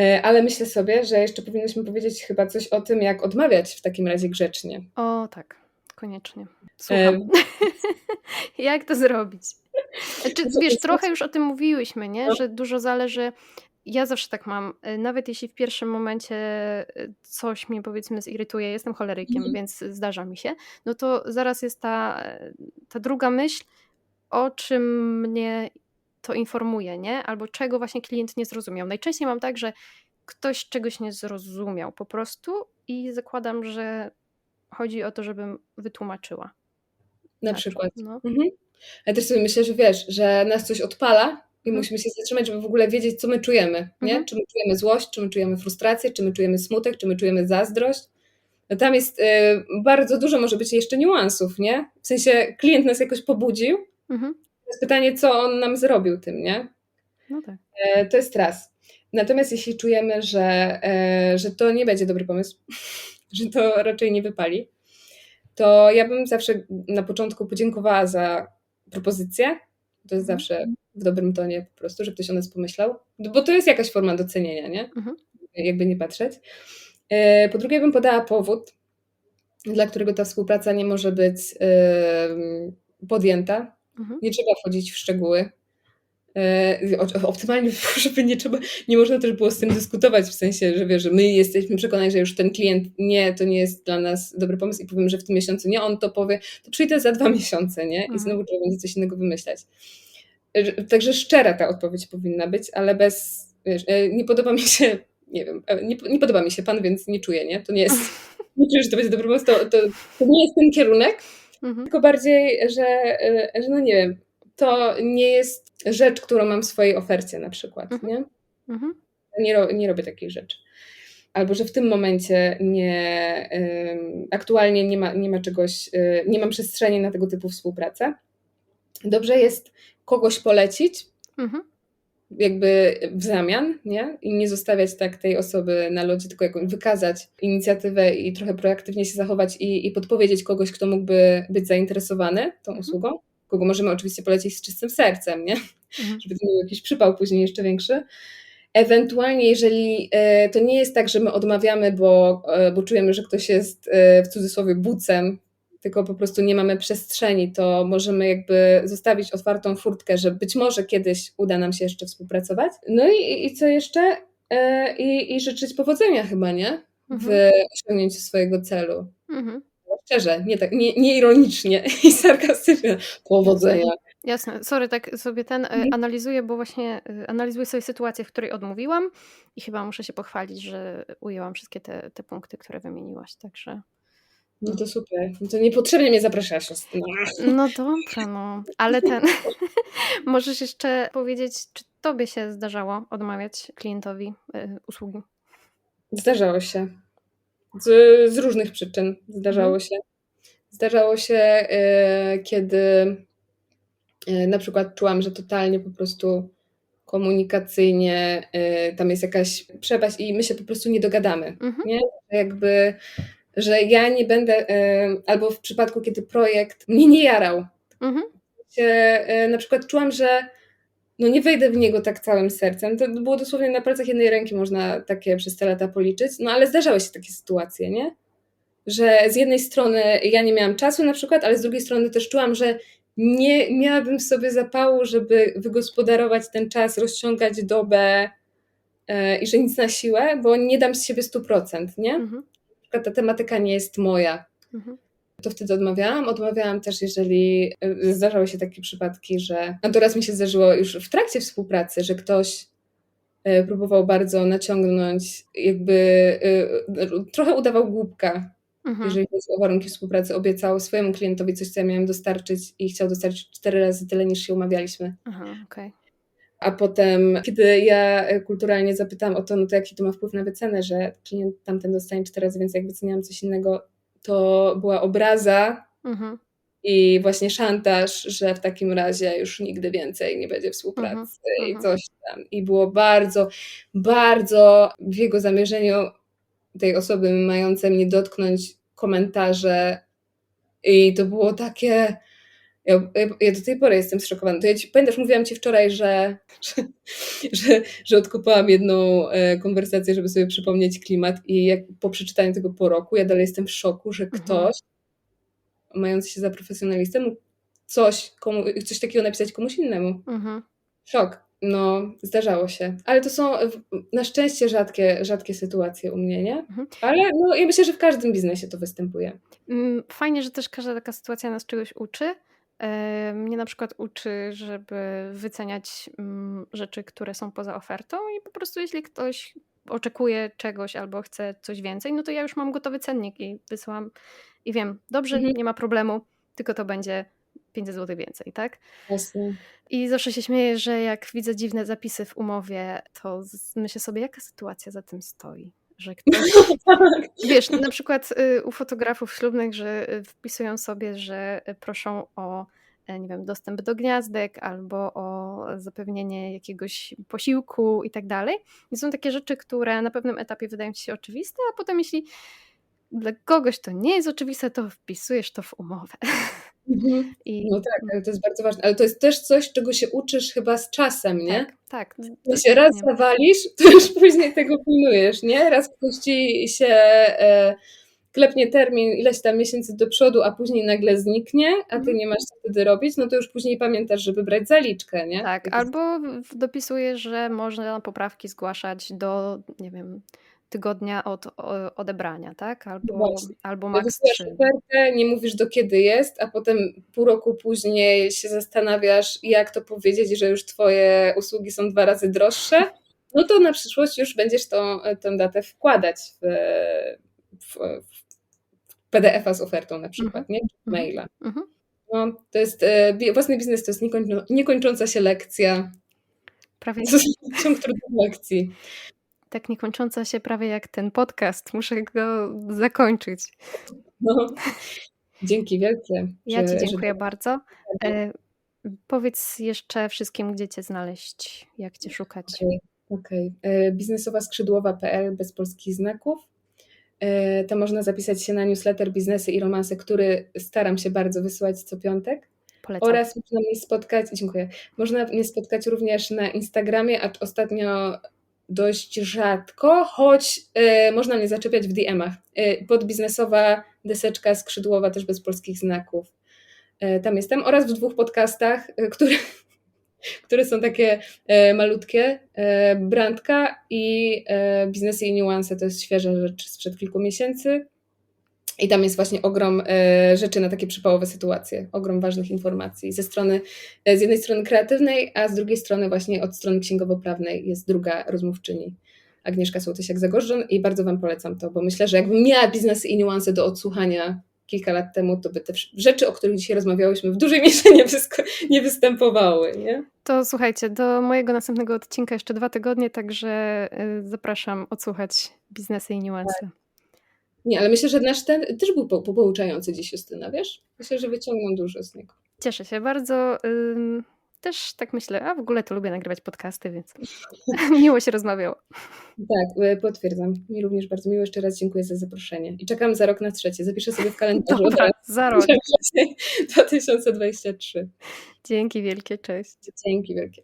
E, ale myślę sobie, że jeszcze powinniśmy powiedzieć chyba coś o tym, jak odmawiać w takim razie grzecznie. O tak, koniecznie. Słucham. Jak to zrobić? Znaczy, wiesz, trochę już o tym mówiłyśmy, nie? Że dużo zależy. Ja zawsze tak mam, e, nawet jeśli w pierwszym momencie e, coś mnie powiedzmy zirytuje, jestem cholerykiem, mhm. więc zdarza mi się, no to zaraz jest ta, ta druga myśl, o czym mnie to informuje, nie? Albo czego właśnie klient nie zrozumiał. Najczęściej mam tak, że ktoś czegoś nie zrozumiał po prostu i zakładam, że chodzi o to, żebym wytłumaczyła. Na tak, przykład. No. Mhm. Ja też sobie myślę, że wiesz, że nas coś odpala i mhm. musimy się zatrzymać, żeby w ogóle wiedzieć, co my czujemy, nie? Mhm. Czy my czujemy złość, czy my czujemy frustrację, czy my czujemy smutek, czy my czujemy zazdrość. No tam jest y, bardzo dużo może być jeszcze niuansów, nie? W sensie klient nas jakoś pobudził, mhm jest pytanie, co on nam zrobił tym, nie? No tak. E, to jest raz. Natomiast jeśli czujemy, że, e, że to nie będzie dobry pomysł, że to raczej nie wypali, to ja bym zawsze na początku podziękowała za propozycję. To jest mhm. zawsze w dobrym tonie po prostu, że ktoś o nas pomyślał, bo to jest jakaś forma docenienia, nie? Mhm. Jakby nie patrzeć. E, po drugie bym podała powód, dla którego ta współpraca nie może być podjęta. Mhm. Nie trzeba wchodzić w szczegóły. E, optymalnie, żeby nie trzeba, nie można też było z tym dyskutować, w sensie, że wiesz, że my jesteśmy przekonani, że już ten klient nie, to nie jest dla nas dobry pomysł i powiem, że w tym miesiącu nie, on to powie, to przyjdę za dwa miesiące, nie? I mhm. znowu trzeba będzie coś innego wymyślać. E, także szczera ta odpowiedź powinna być, ale bez, wiesz, e, nie podoba mi się, nie wiem, nie, nie podoba mi się pan, więc nie czuję, nie? To nie jest, nie czuję, że to będzie dobry pomysł, to, to, to nie jest ten kierunek, Mhm. Tylko bardziej, że, że no nie wiem, to nie jest rzecz, którą mam w swojej ofercie na przykład, mhm. nie? Mhm. Nie, ro, nie robię takich rzeczy. Albo że w tym momencie nie, aktualnie nie ma, nie ma czegoś, y, nie mam przestrzeni na tego typu współpracę. Dobrze jest kogoś polecić, mhm jakby w zamian, nie? I nie zostawiać tak tej osoby na lodzie, tylko jakąś wykazać inicjatywę i trochę proaktywnie się zachować i, i podpowiedzieć kogoś, kto mógłby być zainteresowany tą mhm. usługą, kogo możemy oczywiście polecić z czystym sercem, nie? Mhm. Żeby to nie był jakiś przypał później jeszcze większy. Ewentualnie, jeżeli e, to nie jest tak, że my odmawiamy, bo, e, bo czujemy, że ktoś jest e, w cudzysłowie bucem tylko po prostu nie mamy przestrzeni, to możemy jakby zostawić otwartą furtkę, że być może kiedyś uda nam się jeszcze współpracować. No i, i co jeszcze? E, I, I życzyć powodzenia chyba, nie? W mhm. osiągnięciu swojego celu. Mhm. Szczerze, nie, tak, nie, nie ironicznie i sarkastycznie. Powodzenia. Jasne, sorry, tak sobie ten e, mhm. analizuję, bo właśnie e, analizuję sobie sytuację, w której odmówiłam i chyba muszę się pochwalić, że ujęłam wszystkie te, te punkty, które wymieniłaś, także no to super. No to niepotrzebnie mnie zapraszasz. No dobrze, no. Ale ten. Możesz jeszcze powiedzieć, czy tobie się zdarzało odmawiać klientowi y, usługi? Zdarzało się. Z, z różnych przyczyn zdarzało mhm. się. Zdarzało się, y, kiedy y, na przykład czułam, że totalnie po prostu komunikacyjnie y, tam jest jakaś przepaść i my się po prostu nie dogadamy. Mhm. Nie? Jakby że ja nie będę, albo w przypadku, kiedy projekt mnie nie jarał, mhm. na przykład czułam, że no nie wejdę w niego tak całym sercem. To było dosłownie na palcach jednej ręki można takie przez te lata policzyć, no ale zdarzały się takie sytuacje, nie? Że z jednej strony ja nie miałam czasu na przykład, ale z drugiej strony też czułam, że nie miałabym w sobie zapału, żeby wygospodarować ten czas, rozciągać dobę yy, i że nic na siłę, bo nie dam z siebie 100%, nie? Mhm ta tematyka nie jest moja. Mhm. To wtedy odmawiałam. Odmawiałam też, jeżeli e, zdarzały się takie przypadki, że. A teraz mi się zdarzyło już w trakcie współpracy, że ktoś e, próbował bardzo naciągnąć, jakby e, trochę udawał głupka, mhm. jeżeli chodzi o warunki współpracy. Obiecał swojemu klientowi coś, co ja miałem dostarczyć i chciał dostarczyć cztery razy tyle, niż się umawialiśmy. Aha, okay. A potem, kiedy ja kulturalnie zapytałam o to, no to jaki to ma wpływ na wycenę, że klient tamten dostanie cztery razy więcej, jak wyceniałam coś innego, to była obraza mhm. i właśnie szantaż, że w takim razie już nigdy więcej nie będzie współpracy mhm. i mhm. coś tam. I było bardzo, bardzo w jego zamierzeniu tej osoby mające mnie dotknąć komentarze i to było takie Ja ja ja do tej pory jestem zszokowana. To ja ci pamiętasz, mówiłam ci wczoraj, że że że że odkopałam jedną, e, konwersację, żeby sobie przypomnieć klimat i jak po przeczytaniu tego po roku, ja dalej jestem w szoku, że Mhm. ktoś mający się za profesjonalistę mógł coś komu coś takiego napisać komuś innemu. Mhm. Szok. No, zdarzało się. Ale to są na szczęście rzadkie rzadkie sytuacje u mnie, nie? Mhm. Ale no, ja myślę, że w każdym biznesie to występuje. Mm, fajnie, że też każda taka sytuacja nas czegoś uczy. Eee, mnie na przykład uczy, żeby wyceniać, mm, rzeczy, które są poza ofertą i po prostu jeśli ktoś oczekuje czegoś albo chce coś więcej, no to ja już mam gotowy cennik i wysyłam i wiem, dobrze, Mhm. nie ma problemu, tylko to będzie 500 zł więcej, tak? Jasne. I zawsze się śmieję, że jak widzę dziwne zapisy w umowie, to myślę sobie, jaka sytuacja za tym stoi, że ktoś Tak. wiesz, na przykład, y, u fotografów ślubnych, że, y, wpisują sobie, że, y, proszą o, e, nie wiem, dostęp do gniazdek albo o zapewnienie jakiegoś posiłku i tak dalej. I są takie rzeczy, które na pewnym etapie wydają ci się oczywiste, a potem jeśli dla kogoś to nie jest oczywiste, to wpisujesz to w umowę. Mhm. I No tak, ale to jest bardzo ważne. Ale to jest też coś, czego się uczysz chyba z czasem, nie? Tak, tak. W sensie raz dokładnie. zawalisz, to już później tego pilnujesz, nie? Raz ktoś ci się, e, klepnie termin ileś tam miesięcy do przodu, a później nagle zniknie, a ty Mhm. nie masz co wtedy robić, no to już później pamiętasz, żeby brać zaliczkę, nie? Tak, albo dopisujesz, że można poprawki zgłaszać do, nie wiem, tygodnia od odebrania, tak? No Albo właśnie. albo Bo max wysyłasz 3. ofertę, nie mówisz do kiedy jest, a potem pół roku później się zastanawiasz, jak to powiedzieć, że już twoje usługi są 2 razy droższe, no to na przyszłość już będziesz tą tę datę wkładać w w w PDF-a z ofertą na Mhm. przykład, nie? Czy w Mhm. maila. Mhm. No, to jest, e, własny biznes to jest niekończą niekończąca się lekcja. Prawie Ciąg trudnych lekcji. Tak niekończąca się prawie jak ten podcast. Muszę go zakończyć. No. Dzięki wielkie, Ja że ci że dziękuję bardzo. bardzo. E, powiedz jeszcze wszystkim, gdzie cię znaleźć, jak cię szukać. Okej, okej. E, biznesowaskrzydłowa.pl bez polskich znaków. E, tam można zapisać się na newsletter Biznesy i romanse, który staram się bardzo wysyłać co piątek. Polecam. Oraz można mnie spotkać dziękuję. Można mnie spotkać również na Instagramie, acz ostatnio dość rzadko, choć, e, można mnie zaczepiać w DM-ach. E, pod biznesowa deseczka skrzydłowa, też bez polskich znaków. E, tam jestem. Oraz w 2 podcastach, e, które które są takie, e, malutkie. E, Brandka i, e, Biznesy i niuanse to jest świeża rzecz sprzed kilku miesięcy. I tam jest właśnie ogrom, e, rzeczy na takie przypałowe sytuacje, ogrom ważnych informacji ze strony e, z jednej strony kreatywnej, a z drugiej strony właśnie od strony księgowo-prawnej jest druga rozmówczyni, Agnieszka Sołtysiak-Zagorzdon i bardzo wam polecam to, bo myślę, że jakbym miała biznesy i niuanse do odsłuchania kilka lat temu, to by te rzeczy, o których dzisiaj rozmawiałyśmy, w dużej mierze nie nie występowały, nie? To słuchajcie, do mojego następnego odcinka jeszcze 2 tygodnie, także, y, zapraszam odsłuchać biznesy i Tak. Nie, ale myślę, że nasz ten też był po pouczający dziś, Justyna, wiesz? Myślę, że wyciągną dużo z niego. Cieszę się bardzo. Ym, też tak myślę, a w ogóle to lubię nagrywać podcasty, więc miło się rozmawiało. Tak, e, potwierdzam. Mi również bardzo miło. Jeszcze raz dziękuję za zaproszenie i czekam za rok na trzecie. Zapiszę sobie w kalendarzu Dobra, za rok. Wrzesień 2023. Dzięki wielkie, cześć. Dzięki wielkie.